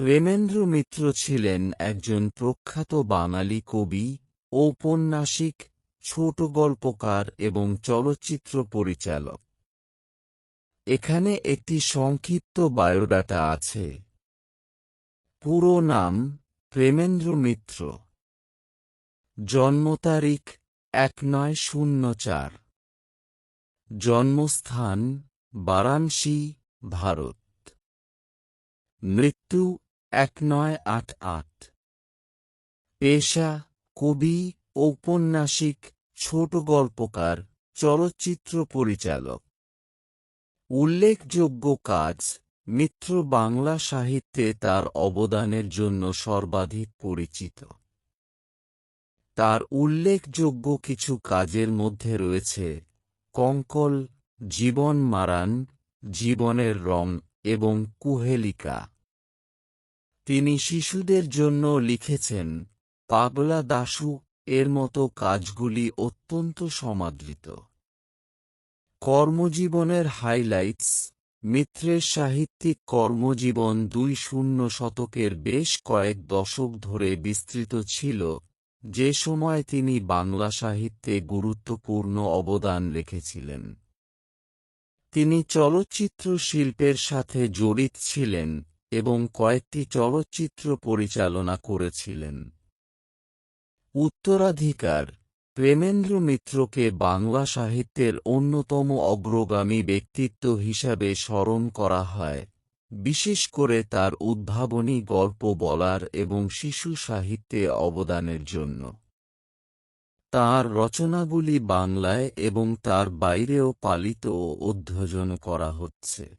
প্রেমেন্দ্র মিত্র ছিলেন একজন প্রখ্যাত বাঙালি কবি, ঔপন্যাসিক, ছোট গল্পকার এবং চলচ্চিত্র পরিচালক। এখানে একটি সংক্ষিপ্ত বায়োডাটা আছে। পুরো নাম প্রেমেন্দ্র মিত্র। জন্ম তারিখ এক নয় শূন্য চার। জন্মস্থান বারাণসী, ভারত। মৃত্যু এক নয় আট আট। পেশা, কবি, ঔপন্যাসিক, ছোট গল্পকার, চলচ্চিত্র পরিচালক। উল্লেখযোগ্য কাজ, মিত্র বাংলা সাহিত্যে তার অবদানের জন্য সর্বাধিক পরিচিত। তার উল্লেখযোগ্য কিছু কাজের মধ্যে রয়েছে, কঙ্কল, জীবন মারান, জীবনের রং এবং কুহেলিকা। তিনি শিশুদের জন্য লিখেছেন, পাগলা দাশু, এর মতো কাজগুলি অত্যন্ত সমাদৃত। কর্মজীবনের হাইলাইটস মিত্রের সাহিত্যিক কর্মজীবন দুই শূন্য শতকের বেশ কয়েক দশক ধরে বিস্তৃত ছিল, যে সময় তিনি বাংলা সাহিত্যে গুরুত্বপূর্ণ অবদান রেখেছিলেন। তিনি চলচ্চিত্র শিল্পের সাথে জড়িত ছিলেন এবং কয়েকটি চলচ্চিত্র পরিচালনা করেছিলেন। উত্তরাধিকার, প্রেমেন্দ্র মিত্রকে বাংলা সাহিত্যের অন্যতম অগ্রগামী ব্যক্তিত্ব হিসাবে স্মরণ করা হয়, বিশেষ করে তার উদ্ভাবনী গল্প বলার এবং শিশু সাহিত্যে অবদানের জন্য। তাঁর রচনাগুলি বাংলায় এবং তার বাইরেও পালিত ও অধ্যয়ন করা হচ্ছে।